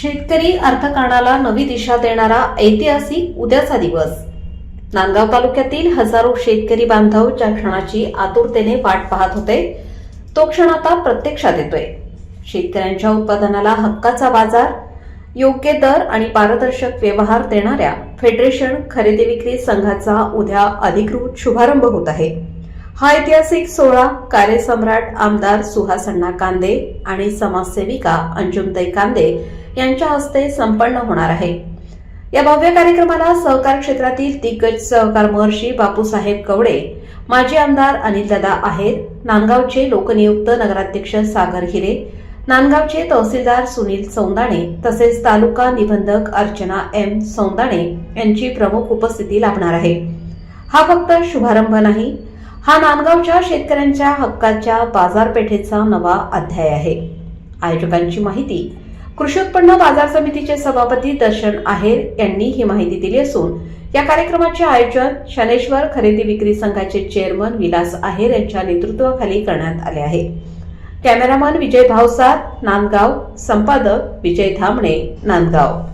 शेतकरी अर्थकारणाला नवी दिशा देणारा ऐतिहासिक उद्याचा दिवस. नांदगाव तालुक्यातील हजारो शेतकरी बांधव ज्या क्षणाची आतुरतेने वाट पाहत होते तो क्षण आता प्रत्यक्षात येतोय. शेतकऱ्यांच्या उत्पादनाला हक्काचा बाजार योग्य दर आणि पारदर्शक व्यवहार देणाऱ्या फेडरेशन खरेदी विक्री संघाचा उद्या अधिकृत शुभारंभ होत आहे. हा ऐतिहासिक सोहळा कार्यसम्राट आमदार सुहासण्णा कांदे आणि समाजसेविका अंजुमताई कांदे यांच्या हस्ते संपन्न होणार आहे. या भव्य कार्यक्रमाला सहकार क्षेत्रातील दिग्गज सहकार महर्षी बापूसाहेब कवडे माजी आमदार अनिल दादा आहेर नांदगावचे लोकनियुक्त नगराध्यक्ष सागर हिरे नांदगावचे तहसीलदार सुनील सौंदाणे तसेच तालुका निबंधक अर्चना एम सौंदाणे यांची प्रमुख उपस्थिती लाभणार आहे. हा फक्त शुभारंभ नाही हा नांदगावच्या शेतकऱ्यांच्या हक्काच्या बाजारपेठेचा नवा अध्याय आहे. आयोजकांची माहिती कृषी उत्पन्न बाजार समितीचे सभापती दर्शन आहेर यांनी ही माहिती दिली असून या कार्यक्रमाचे आयोजन शनेश्वर खरेदी विक्री संघाचे चेअरमन विलास आहेर यांच्या नेतृत्वाखाली करण्यात आले आहे. कॅमेरामन विजय भावसार नांदगाव संपादक विजय धामणे नांदगाव.